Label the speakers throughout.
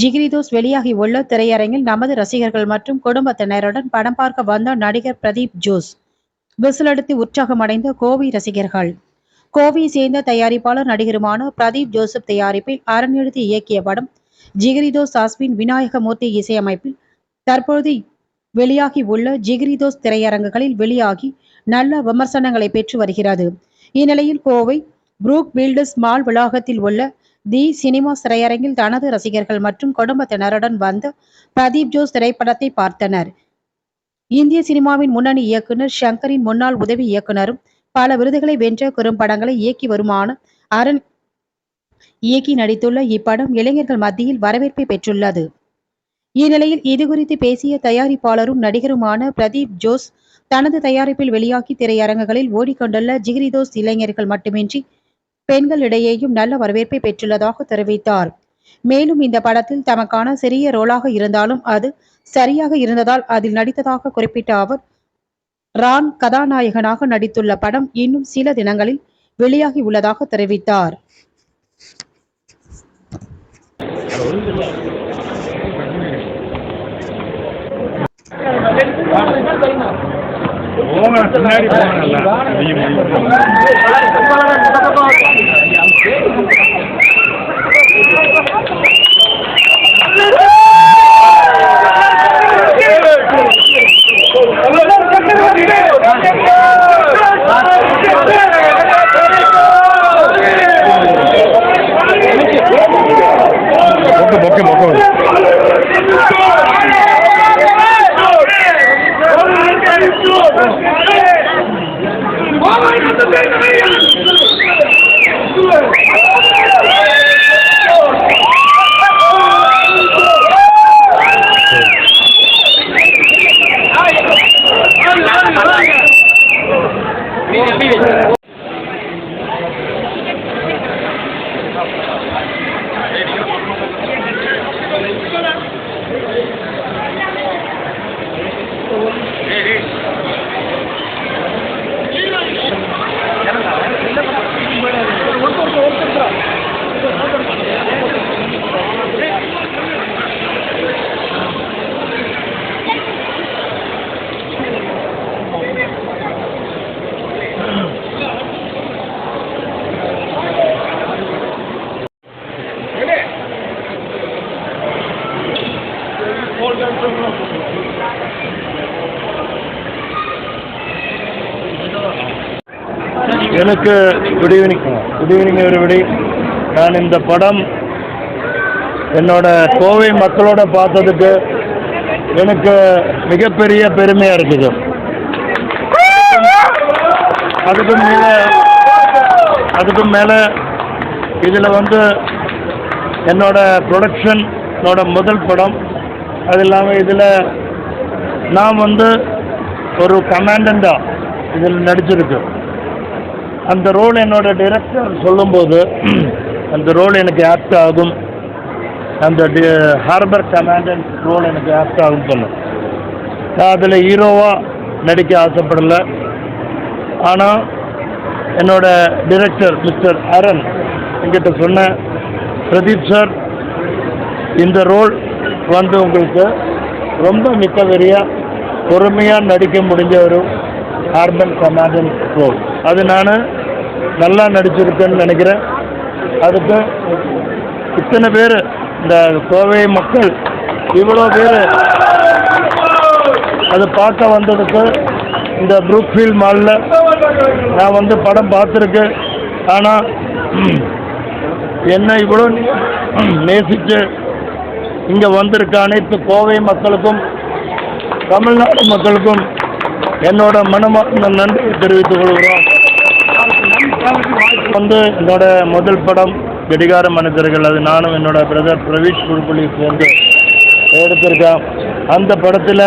Speaker 1: ஜிகிரிதோஸ் வெளியாகி உள்ள திரையரங்கில் நமது ரசிகர்கள் மற்றும் குடும்பத்தினருடன் படம் பார்க்க வந்த நடிகர் பிரதீப் ஜோஸ் விசிலடித்து உற்சாகமடைந்த கோவை ரசிகர்கள். கோவையை சேர்ந்த தயாரிப்பாளர் நடிகருமான பிரதீப் ஜோசப் தயாரிப்பில் அரண் இயக்கிய படம் ஜிகிரிதோஸ் சாஸ்பின் விநாயகமூர்த்தி இசையமைப்பில் தற்பொழுது வெளியாகி உள்ள ஜிகிரிதோஸ் திரையரங்குகளில் வெளியாகி நல்ல விமர்சனங்களை பெற்று வருகிறது. இந்நிலையில் கோவை புரூக் பில்டர்ஸ் மால் வளாகத்தில் உள்ள தி சினிமா திரையரங்கில் தனது ரசிகர்கள் மற்றும் குடும்பத்தினருடன் வந்து பிரதீப் ஜோஸ் திரைப்படத்தை பார்த்தனர். இந்திய சினிமாவின் முன்னணி இயக்குனர் ஷங்கரின் முன்னாள் உதவி இயக்குனரும் பல விருதுகளை வென்ற குறும்படங்களை இயக்கி வருமான அரண் இயக்கி நடித்துள்ள இப்படம் இளைஞர்கள் மத்தியில் வரவேற்பை பெற்றுள்ளது. இந்நிலையில் இது குறித்து பேசிய தயாரிப்பாளரும் நடிகருமான பிரதீப் ஜோஸ் தனது தயாரிப்பில் வெளியாகி திரையரங்குகளில் ஓடிக்கொண்டுள்ள ஜிகிரிதோஸ் இளைஞர்கள் மட்டுமின்றி பெண்களிடையேயும் நல்ல வரவேற்பை பெற்றுள்ளதாக தெரிவித்தார். மேலும் இந்த படத்தில் தமக்கான சிறிய ரோலாக இருந்தாலும் அது சரியாக இருந்ததால் அதில் நடித்ததாக குறிப்பிட்ட அவர் ரான் கதாநாயகனாக நடித்துள்ள படம் இன்னும் சில தினங்களில் வெளியாகி உள்ளதாக தெரிவித்தார்.
Speaker 2: பின்னாடி போங்கல்ல எனக்கு good evening good evening everybody நான் இந்த படம் என்னோட கோவை மக்களோட பார்த்ததுக்கு எனக்கு மிகப்பெரிய பெருமையாக இருக்குது. அதுக்கு மேலே அதுக்கு மேலே இதில் வந்து என்னோட ப்ரொடக்ஷன் என்னோட முதல் படம். அது இல்லாமல் இதில் நான் வந்து ஒரு கமாண்டண்டாக இதில் நடிச்சிருக்கேன் அந்த ரோல் என்னோட டிரெக்டர் சொல்லும்போது அந்த ரோல் எனக்கு ஆக்ட் ஆகும். அந்த ஹார்பர் கமாண்டன்ட் ரோல் எனக்கு ஆக்ட் ஆகும் சொன்னேன் நான் அதில் ஹீரோவாக நடிக்க ஆசைப்படலை. ஆனால் என்னோட டிரெக்டர் மிஸ்டர் அரண் என்கிட்ட சொன்ன பிரதீப் சார் இந்த ரோல் வந்து உங்களுக்கு ரொம்ப மிக்க வெறியாக பொறுமையாக நடிக்க முடிஞ்ச ஒரு ஹார்பன் கமாண்டன்ட் ரோல் அது நான் நல்லா நடிச்சிருக்குன்னு நினைக்கிறேன். அதுக்கு இத்தனை பேர் இந்த கோவை மக்கள் இவ்வளோ பேர் அது பார்க்க வந்ததுக்கு இந்த ப்ரூக்ஃபீல்ட் மாலில் நான் வந்து படம் பார்த்துருக்கேன். ஆனால் என்ன இவ்வளோ நேசித்து இங்கே வந்திருக்க அனைத்து கோவை மக்களுக்கும் தமிழ்நாடு மக்களுக்கும் என்னோட மனமார்ந்த நன்றியை தெரிவித்துக் கொள்கிறோம். வந்து என்னோட முதல் படம் கடிகார மனிதர்கள் அது நானும் என்னோட பிரதர் பிரவீஷ் குழுக்குழி சேர்ந்து எடுத்திருக்கேன் அந்த படத்தில்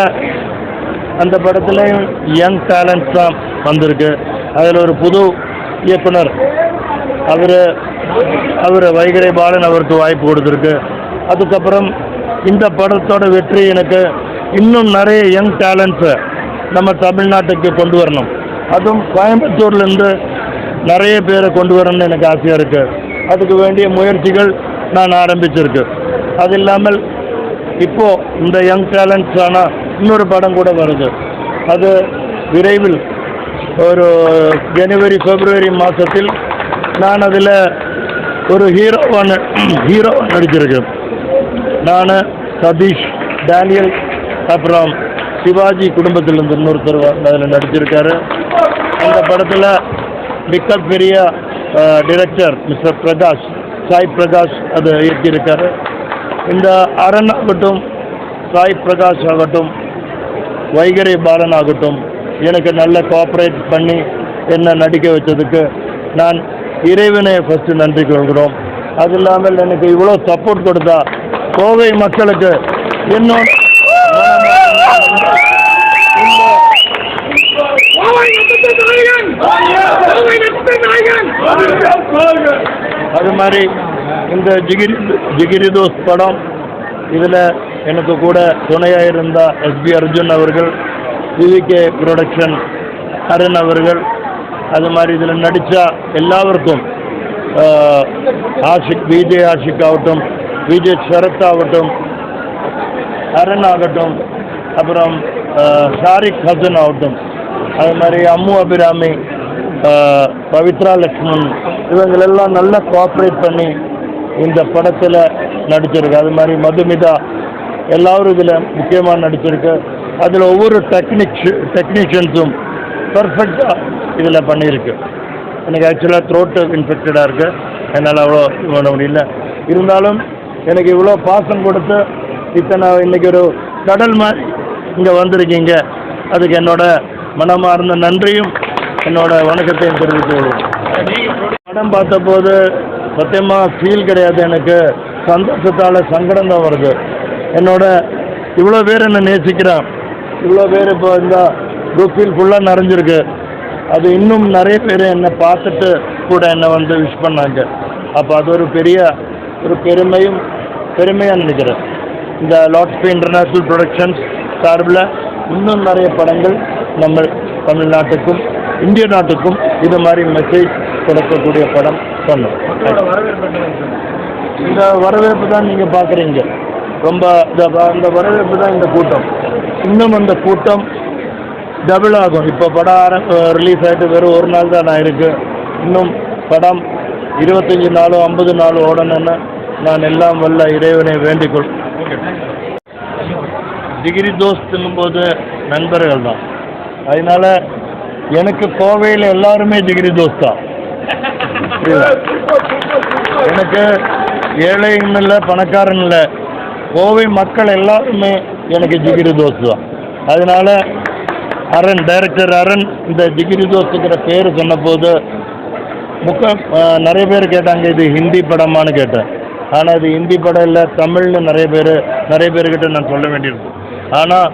Speaker 2: அந்த படத்துலையும் யங் டேலண்ட்ஸ் தான் வந்திருக்கு. அதில் ஒரு புது இயக்குனர் அவர் அவர் வைகரை பாலன் அவருக்கு வாய்ப்பு கொடுத்துருக்கு. அதுக்கப்புறம் இந்த படத்தோட வெற்றி எனக்கு இன்னும் நிறைய யங் டேலண்ட்ஸை நம்ம தமிழ்நாட்டுக்கு கொண்டு வரணும். அதுவும் கோயம்புத்தூர்லேருந்து நிறைய பேரை கொண்டு வரணும்னு எனக்கு ஆசையாக இருக்குது அதுக்கு வேண்டிய முயற்சிகள் நான் ஆரம்பிச்சிருக்கு. அது இல்லாமல் இப்போது இந்த யங் டேலண்ட்ஸான இன்னொரு படம் கூட வருது. அது விரைவில் ஒரு ஜனவரி பிப்ரவரி மாதத்தில் நான் அதில் ஒரு ஹீரோவான ஹீரோ நடிச்சிருக்கேன். நான் சதீஷ் டேனியல் அப்புறம் சிவாஜி குடும்பத்திலிருந்து இன்னொருத்தர் அதில் நடிச்சிருக்காரு. அந்த படத்தில் மிகப்பெரிய டிரெக்டர் மிஸ்டர் பிரகாஷ் சாய் பிரகாஷ் அதை இயக்கியிருக்காரு. இந்த அரண் ஆகட்டும் சாய் பிரகாஷ் ஆகட்டும் வைகரை பாலன் ஆகட்டும் எனக்கு நல்ல கோஆப்ரேட் பண்ணி என்ன நடிக்க வச்சதுக்கு நான் இறைவனை ஃபஸ்ட்டு நன்றி கொள்கிறோம். அது இல்லாமல் எனக்கு இவ்வளோ சப்போர்ட் கொடுத்தா கோவை மக்களுக்கு இன்னும் மாதிரி இந்த ஜிகிரி ஜிகிரி தோஸ் படம் இதில் எனக்கு கூட துணையாக இருந்த எஸ்பி அர்ஜுன் அவர்கள் விவிகே ப்ரொடக்ஷன் அருண் அவர்கள் அது மாதிரி இதில் நடித்த எல்லாருக்கும் ஆஷிக் விஜய் ஆஷிக் ஆகட்டும் விஜய் சரத் ஆகட்டும் அருண் ஆகட்டும் அப்புறம் ஷாரிக் ஹசன் ஆகட்டும் அது மாதிரி அம்மு அபிராமி பவித்ரா லக்ஷ்மண் இவங்களெல்லாம் நல்லா கோஆப்ரேட் பண்ணி இந்த படத்தில் நடிச்சிருக்கு. அது மாதிரி மதுமிதா எல்லாரும் இதில் முக்கியமாக நடிச்சிருக்கு. அதில் ஒவ்வொரு டெக்னிக்ஸ் டெக்னீஷியன்ஸும் பர்ஃபெக்டாக இதில் பண்ணியிருக்கு. எனக்கு ஆக்சுவலாக த்ரோட்டு இன்ஃபெக்டடாக இருக்குது என்னால் அவ்வளோ பண்ண முடியல. இருந்தாலும் எனக்கு இவ்வளோ பாசம் கொடுத்து இத்தனை இன்றைக்கி ஒரு கடல் மாதிரி இங்கே வந்திருக்கீங்க. அதுக்கு என்னோட மனமார்ந்த நன்றியும் என்னோட வணக்கத்தையும் தெரிவித்துக் கொள்வோம் படம் பார்த்தபோது சத்தியமாக ஃபீல் கிடையாது எனக்கு. சந்தோஷத்தால் சங்கடம் தான் வருது. என்னோட இவ்வளோ பேர் என்னை நேசிக்கிறான் இவ்வளோ பேர் இப்போ இந்த குரூப்பில் ஃபுல்லாக நிறைஞ்சிருக்கு. அது இன்னும் நிறைய பேர் என்னை பார்த்துட்டு கூட என்னை வந்து விஷ் பண்ணாங்க. அப்போ அது ஒரு பெரிய ஒரு பெருமையும் பெருமையாக நினைக்கிறேன். இந்த லாட்ஸ்பி இன்டர்நேஷ்னல் ப்ரொடக்ஷன்ஸ் சார்பில் இன்னும் நிறைய படங்கள் நம்ம தமிழ்நாட்டுக்கும் இந்திய நாட்டுக்கும் இது மாதிரி மெசேஜ் கொடுக்கக்கூடிய படம் சொன்னோம். இந்த வரவேற்பு தான் நீங்கள் பார்க்குறீங்க. ரொம்ப அந்த இந்த வரவேற்பு தான் இந்த கூட்டம். இன்னும் அந்த கூட்டம் டபுள் ஆகும். இப்போ படம் ஆரம் ரிலீஸ் ஆகிட்டு வெறும் ஒரு நாள் தான் நான் இருக்கு. இன்னும் படம் இருபத்தஞ்சி நாளோ ஐம்பது நாளோ ஓடணும்னு நான் எல்லாம் வல்ல இறைவனை வேண்டிக்கொள் டிகிரி தோஸ்துங்கும் போது நண்பர்கள் தான். அதனால் எனக்கு கோவையில் எல்லாருமே டிகிரி தோஸ்தான் எனக்கு ஏழைன்னு இல்லை பணக்காரன் இல்லை. கோவை மக்கள் எல்லாருமே எனக்கு ஜிகிரி தோசு தான். அதனால அரண் டைரக்டர் அரண் இந்த ஜிகிரி தோசுங்கிற பேர் சொன்னபோது முக்க நிறைய பேர் கேட்டாங்க இது ஹிந்தி படமான்னு கேட்டேன். ஆனால் இது ஹிந்தி படம் இல்லை தமிழ்னு நிறைய பேர் நிறைய பேர்கிட்ட நான் சொல்ல வேண்டியிருக்கு. ஆனால்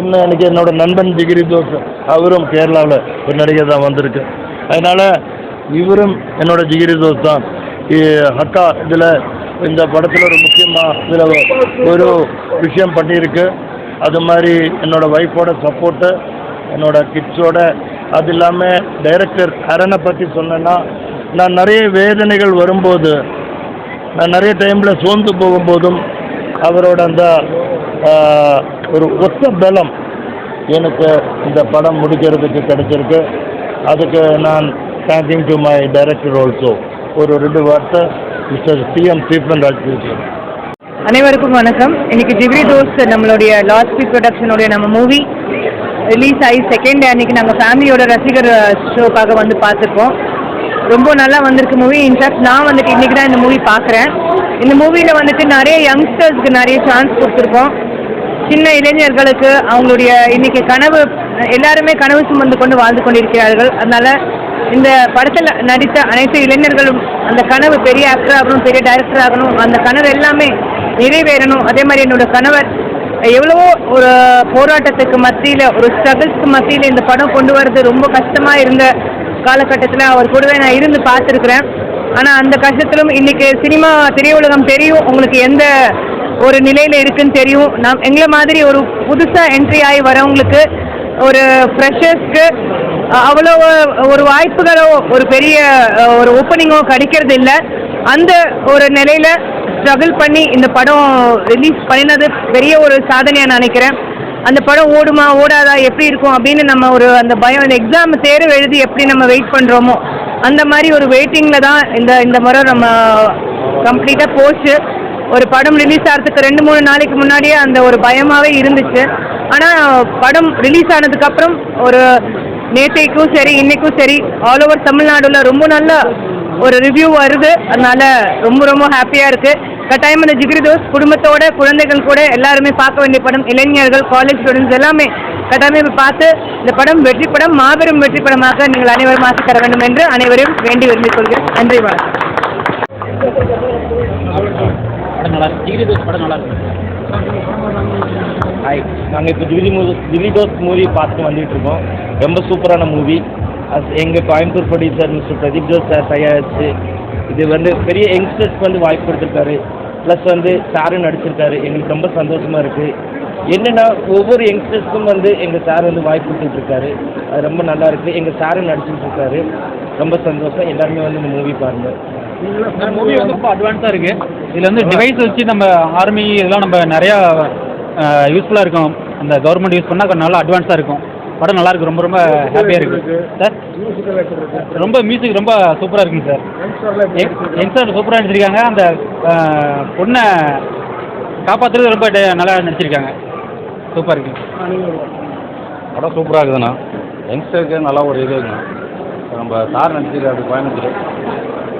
Speaker 2: இன்னும் எனக்கு என்னோட நண்பன் ஜிகிரி தோஸ் அவரும் கேரளாவில் ஒரு நடிகை தான் வந்திருக்கு. அதனால் இவரும் என்னோட ஜிகிரி தோஸ் தான். இ- இதில் இந்த படத்தில் ஒரு முக்கியமாக இதில் ஒரு விஷயம் பண்ணியிருக்கு. அது மாதிரி என்னோட ஒய்ஃபோட சப்போர்ட்டு என்னோட கிட்ஸோட அது இல்லாமல் டைரக்டர் அரனை பற்றி சொன்னேன்னா நான் நிறைய வேதனைகள் வரும்போது நான் நிறைய டைமில் சோர்ந்து போகும்போதும் அவரோட அந்த ஒரு ஒத்த பலம் எனக்கு இந்த படம் முடிக்கிறதுக்கு கிடைச்சிருக்கு. அதுக்கு நான் thanking to my director also. ஒரு ரெண்டு வார்த்தை மிஸ்டர் சிஎம் சீஃபன் ராஜ்
Speaker 3: அனைவருக்கும் வணக்கம். இன்னைக்கு ஜிகிரி தோஸ் நம்மளுடைய லாஸ்ட் ப்ரொடக்ஷனுடைய நம்ம மூவி ரிலீஸ் ஆகி செகண்ட் டே அன்னைக்கு நாங்கள் ஃபேமிலியோட ரசிகர் uh, ஷோக்காக வந்து பார்த்துருக்கோம். ரொம்ப நல்லா வந்திருக்கு மூவி இன்ஃபேக்ட் நான் வந்துட்டு இன்னைக்கு தான் இந்த மூவி பார்க்குறேன். இந்த மூவியில் வந்துட்டு நிறைய யங்ஸ்டர்ஸ்க்கு நிறைய சான்ஸ் கொடுத்துருக்கோம். சின்ன இளைஞர்களுக்கு அவங்களுடைய இன்னைக்கு கனவு எல்லாருமே கனவு சுமந்து கொண்டு வாழ்ந்து கொண்டிருக்கிறார்கள். அதனால இந்த படத்தில் நடித்த அனைத்து இளைஞர்களும் அந்த கனவு பெரிய ஆக்டர் ஆகணும் பெரிய டைரக்டர் ஆகணும். அந்த கனவு எல்லாமே நிறைவேறணும். அதே மாதிரி என்னோட கணவர் எவ்வளவோ ஒரு போராட்டத்துக்கு மத்தியில் ஒரு ஸ்ட்ரகிள்ஸ்க்கு மத்தியில் இந்த படம் கொண்டு வரது ரொம்ப கஷ்டமாக இருந்த காலகட்டத்தில் அவர் கூடவே நான் இருந்து பார்த்துருக்குறேன். ஆனால் அந்த கஷ்டத்திலும் இன்னைக்கு சினிமா திரையுலகம் தெரியும். உங்களுக்கு எந்த ஒரு நிலையில் இருக்குன்னு தெரியும். நாம் எங்களை மாதிரி ஒரு புதுசாக என்ட்ரி ஆகி வரவங்களுக்கு ஒரு ஃப்ரெஷர்ஸ்க்கு அவ்வளோ ஒரு வாய்ப்புகளோ ஒரு பெரிய ஒரு ஓப்பனிங்கோ கிடைக்கிறது இல்லை அந்த ஒரு நிலையில் ஸ்ட்ரகிள் பண்ணி இந்த படம் ரிலீஸ் பண்ணினது பெரிய ஒரு சாதனையாக நினைக்கிறேன். அந்த படம் ஓடுமா ஓடாதா எப்படி இருக்கும் அப்படின்னு நம்ம ஒரு அந்த பயம் அந்த எக்ஸாம் தேர்வு எழுதி எப்படி நம்ம வெயிட் பண்ணுறோமோ அந்த மாதிரி ஒரு வெயிட்டிங்கில் தான் இந்த இந்த முறை நம்ம கம்ப்ளீட்டாக போச்சு. ஒரு படம் ரிலீஸ் ஆகிறதுக்கு ரெண்டு மூணு நாளைக்கு முன்னாடியே அந்த ஒரு பயமாகவே இருந்துச்சு. ஆனால் படம் ரிலீஸ் ஆனதுக்கப்புறம் ஒரு நேற்றைக்கும் சரி இன்னைக்கும் சரி ஆல் ஓவர் தமிழ்நாடுல ரொம்ப நல்ல ஒரு ரிவ்யூ வருது அதனால ரொம்ப ரொம்ப ஹாப்பியாக இருக்குது கட்டாயம் அந்த ஜிகிரி தோஸ் குடும்பத்தோட குழந்தைகள் கூட எல்லாருமே பார்க்க வேண்டிய படம் இளைஞர்கள் காலேஜ் ஸ்டூடெண்ட்ஸ் எல்லாமே கட்டாயமே பார்த்து இந்த படம் வெற்றி படம் மாபெரும் வெற்றி படமாக நீங்கள் அனைவரும் ஆசை தர வேண்டும் என்று அனைவரையும் வேண்டி விரும்பிக் கொள்கிறேன். நன்றி வணக்கம்.
Speaker 4: ஹாய் நாங்கள் இப்போ ஜிகிரி மூவி ஜிகிரி தோஸ் மூவி பார்த்துட்டு வந்துட்டு இருக்கோம் ரொம்ப சூப்பரான மூவி அது எங்கள் Coimbatore producer mister Pradeep Jose sir தயாரிச்சு இது வந்து பெரிய யங்ஸ்டர்ஸ்க்கு வந்து வாய்ப்பு கொடுத்துருக்காரு. ப்ளஸ் வந்து சாரும் நடிச்சிருக்காரு. எங்களுக்கு ரொம்ப சந்தோஷமாக இருக்குது என்னென்னா ஒவ்வொரு யங்ஸ்டர்ஸ்க்கும் வந்து எங்கள் சார் வந்து வாய்ப்பு கொடுத்துட்ருக்காரு அது ரொம்ப நல்லா இருக்குது எங்கள் சாரும் நடிச்சிட்டு இருக்காரு ரொம்ப சந்தோஷம். எல்லாருமே வந்து இந்த மூவி பாருங்கள்
Speaker 5: மூவி வந்து ரொம்ப அட்வான்ஸாக இருக்குது இதில் வந்து டிவைஸ் வச்சு நம்ம ஆர்மி இதெல்லாம் நம்ம நிறையா யூஸ்ஃபுல்லாக இருக்கும். அந்த கவர்மெண்ட் யூஸ் பண்ணால் கொஞ்சம் நல்லா அட்வான்ஸாக இருக்கும். படம் நல்லா இருக்கு. ரொம்ப ரொம்ப ஹாப்பியாக இருக்கு. சார் ரொம்ப மியூசிக் ரொம்ப சூப்பராக இருக்குங்க சார் யங்ஸ்டர் சூப்பராக நடிச்சிருக்காங்க. அந்த பொண்ணை காப்பாற்றுறது ரொம்ப நல்லா நடிச்சிருக்காங்க. சூப்பராக இருக்கு.
Speaker 6: படம் சூப்பராக இருக்குதுண்ணா. யங்ஸ்டருக்கு நல்லா ஒரு இது இருக்குண்ணா. நம்ம சார் நடிச்சிருக்காரு கோயம்புத்தூர்.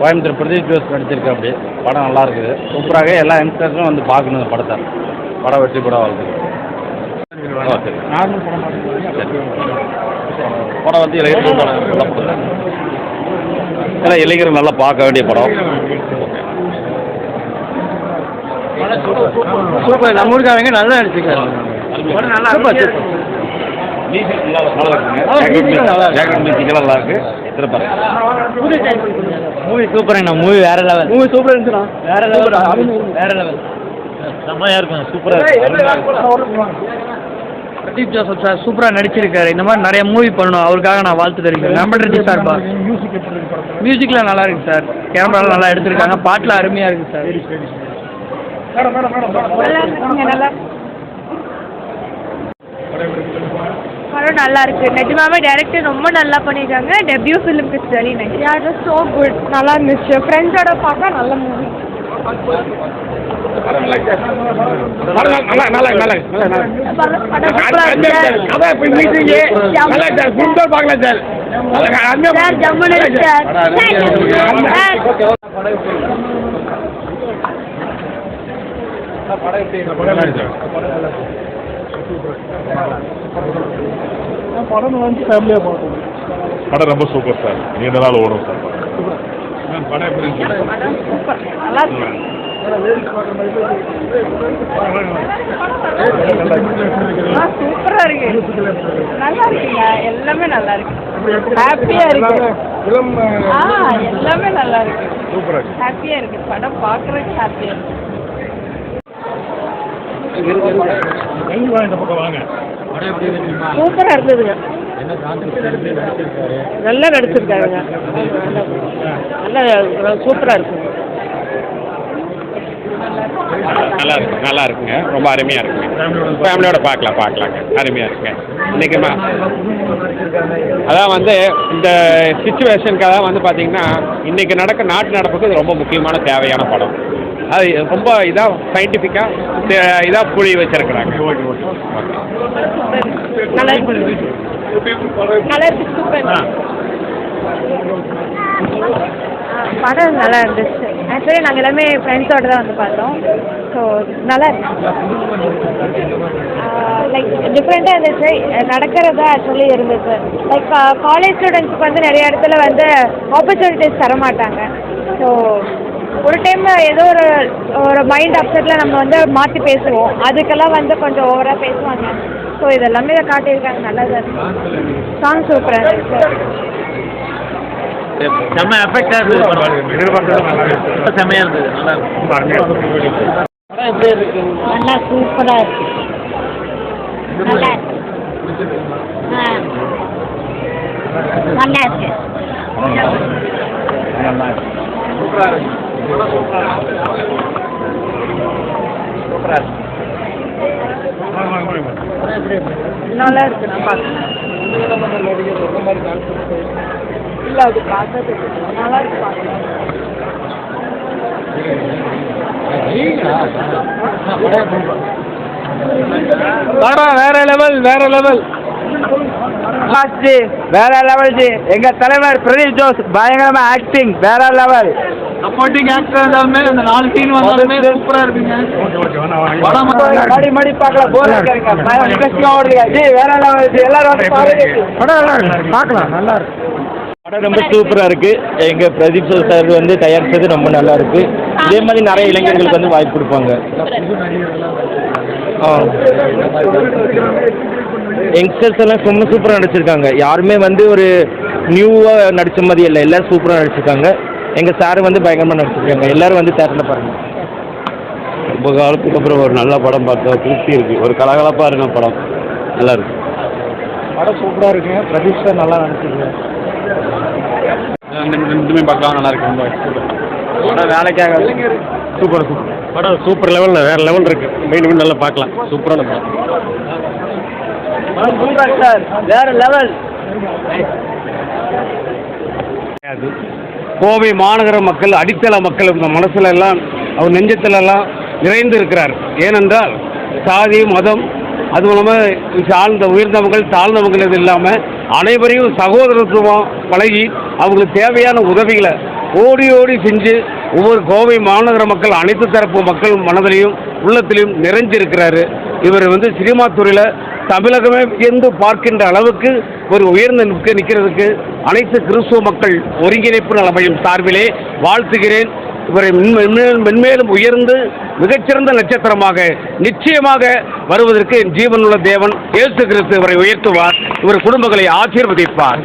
Speaker 6: கோயம்புத்தூர் பிரதீப் ஜோஸ் நடிச்சிருக்கா அப்படி. படம் நல்லா இருக்குது. சூப்பராக எல்லா யங்ஸ்டர்ஸும் வந்து பார்க்கணும் இந்த படத்தை. படம் வெற்றி படம் வருது ஓ சரி. சரி. படம் வந்து இளைஞர்கள் படம் ஏன்னா இளைஞர்கள் நல்லா பார்க்க வேண்டிய படம்.
Speaker 4: சூப்பர். நம்ம ஊருக்காரங்க நல்லா நடிச்சிருக்காரு
Speaker 6: மியூசிக் நல்லா இருக்குங்க நல்லா இருக்கு. திருப்பறேன்
Speaker 5: மூவி சூப்பருங்கண்ணா மூவி வேற லெவல்
Speaker 4: மூவி சூப்பராக இருந்துச்சுண்ணா.
Speaker 5: வேற லெவல் வேற லெவல் செம்மையாக இருக்கும். சூப்பராக
Speaker 7: பிரதீப் ஜோசப் சார் சூப்பராக நடிச்சிருக்காரு. இந்த மாதிரி நிறைய மூவி பண்ணணும். அவருக்காக நான் வாழ்த்து தெரிவிக்கிறேன். நம்பர் சார்பா மியூசிக்லாம் நல்லா இருக்கு சார். கேமராலாம் நல்லா எடுத்திருக்காங்க. பாட்டுலாம் அருமையாக இருக்கு சார்.
Speaker 8: படம் நல்லா இருக்கு நிஜமாவே டேரக்டர் ரொம்ப நல்லா பண்ணியிருக்காங்க debut film is very nice யார் சோ குட் நல்லா இருந்துச்சு. ஃப்ரெண்ட்ஸோட பார்க்க நல்ல மூவி சார் ஜம்முன்னு இருக்கு சார்
Speaker 9: படம் ரொம்ப சூப்பர் சார். நீண்ட நாள் ஓடும் சார். படம் எப்படி இருந்துச்சு?
Speaker 8: நல்லா இருக்கு. சூப்பரா இருக்கு. நல்லா இருக்குங்க. எல்லாமே நல்லா இருக்கு. ஹாப்பியா இருக்கு. ஆ எல்லாமே நல்லா இருக்கு.
Speaker 9: சூப்பரா
Speaker 8: ஹாப்பியா இருக்கு. படம் பாக்குறதுக்கு ஹாப்பியா இருக்கு.
Speaker 9: சூப்பரா
Speaker 3: சூப்பராக இருந்ததுங்க. நல்லா நடிச்சிருக்காருங்க. நல்லா சூப்பராக இருக்குங்க
Speaker 6: நல்லா இருக்கு நல்லா இருக்குங்க. ரொம்ப அருமையாக இருக்குங்க. ஃபேமிலியோட பார்க்கலாம் பார்க்கலாங்க. அருமையாக இருக்குங்க. இன்னைக்கு அதான் வந்து இந்த சுச்சுவேஷனுக்காக வந்து பார்த்தீங்கன்னா இன்னைக்கு நடக்க நாட்டு நடப்புக்கு இது ரொம்ப முக்கியமான தேவையான படம். அது ரொம்ப இதாக சயின்டிஃபிக்காக இதாக புளி வச்சிருக்கிறாங்க.
Speaker 8: நல்லா படம் நல்லா இருந்துச்சு. ஆக்சுவலி நாங்கள் எல்லாமே ஃப்ரெண்ட்ஸோட தான் வந்து பார்த்தோம். ஸோ நல்லா இருக்கு. லைக் டிஃப்ரெண்ட்டாக இருந்துச்சு. நடக்கிறதா ஆக்சுவலி இருந்துச்சு. லைக் காலேஜ் ஸ்டூடெண்ட்ஸ்க்கு வந்து நிறைய இடத்துல வந்து ஆப்பர்ச்சுனிட்டிஸ் தர மாட்டாங்க. ஸோ ஒரு டைம் ஏதோ ஒரு ஒரு மைண்ட் அப்செட்டில் நம்ம வந்து மாற்றி பேசுவோம். அதுக்கெல்லாம் வந்து கொஞ்சம் ஓவராக பேசுவாங்க. ஸோ இதெல்லாமே இதை காட்டியிருக்காங்க. நல்லதாக இருக்கு சாங் சூப்பராக இருந்துச்சு
Speaker 5: செம்ம எஃபெக்டாக இருந்தது படம். செம்மையாக இருந்தது. நல்லா இருக்கு.
Speaker 8: நல்லா சூப்பராக இருக்கு. நல்லா இருக்கு. ஆ நல்லா இருக்கு.
Speaker 10: இருக்கு. நல்லா வேற லெவல் வேற லெவல் ஜி வேற லெவல் ஜி. எங்க தலைவர் பிரதீப் ஜோஸ் பயங்கரமா ஆக்டிங் வேற லெவல் சப்போர்ட்டிங் ஆக்டர் இருந்தாலுமே அந்த நாலு சீன் வந்தாலுமே சூப்பரா இருக்குங்க படம் மடி மடி பார்க்கல போர் இன்ட்ரெஸ்டிங்கா ஓடுங்க ஜி வேற எல்லாரும் வந்து படம் நல்லா இருக்கு. பார்க்கலாம் நல்லா இருக்கு.
Speaker 4: படம் ரொம்ப சூப்பராக இருக்கு. எங்க பிரதீப் சார் வந்து தயாரிச்சது ரொம்ப நல்லா இருக்கு. இதே மாதிரி நிறைய இளைஞர்களுக்கு வந்து வாய்ப்பு கொடுப்பாங்க. ஆ. யங்ஸ்டர்ஸ் எல்லாம் ரொம்ப சூப்பராக நடிச்சிருக்காங்க. யாருமே வந்து ஒரு நியூவாக நடிச்ச மாதிரி இல்லை. எல்லாரும் சூப்பராக நடிச்சிருக்காங்க. எங்கள் சார் வந்து பயங்கரமாக நடிச்சிருக்காங்க. எல்லாரும் வந்து தேட்டரில் பாருங்க.
Speaker 11: ரொம்ப காலத்துக்கு அப்புறம் ஒரு நல்ல படம் பார்த்தா திருப்தி இருக்கு. ஒரு கலகலப்பாக இருக்க படம். நல்லா இருக்கு.
Speaker 4: படம் சூப்பராக இருக்குங்க. பிரதீப் சார் நல்லா நடிச்சிருக்காங்க
Speaker 11: ரெண்டுமே பார்க்கலாம். நல்லா இருக்கு. ரொம்ப
Speaker 4: படம் வேலைக்காக சூப்பர் சூப்பர்.
Speaker 11: படம் சூப்பர் லெவலில் வேற லெவல் இருக்கு. மீண்டும் நல்லா பார்க்கலாம். சூப்பரான படம்.
Speaker 10: படம் சூப்பர் சார் வேற லெவல்
Speaker 11: கோவை மாநகர மக்கள் அடித்தள மக்கள் இந்த மனசுல எல்லாம் அவர் நெஞ்சத்துல எல்லாம் நிறைந்து இருக்கிறார். ஏனென்றால் சாதி மதம் அது மூலமாக தாழ்ந்த உயர்ந்தவங்கள் தாழ்ந்தவங்கள் இது இல்லாமல் அனைவரையும் சகோதரத்துவம் பழகி அவங்களுக்கு தேவையான உதவிகளை ஓடி ஓடி செஞ்சு ஒவ்வொரு கோவை மாநகர மக்கள் அனைத்து தரப்பு மக்கள் மனதிலையும் உள்ளத்திலையும் நிறைஞ்சிருக்கிறாரு. இவர் வந்து சினிமா துறையில் தமிழகமே வியந்து பார்க்கின்ற அளவுக்கு ஒரு உயர்ந்த நிற்க நிற்கிறதுக்கு அனைத்து கிறிஸ்துவ மக்கள் ஒருங்கிணைப்பு நலமையும் சார்பிலே வாழ்த்துகிறேன். இவரை மென்மேலும் மென்மேலும் உயர்ந்து மிகச்சிறந்த நட்சத்திரமாக நிச்சயமாக வருவதற்கு என் ஜீவனுள்ள தேவன் இயேசு கிறிஸ்து இவரை உயர்த்துவார். இவர் குடும்பங்களை ஆசீர்வதிப்பார்.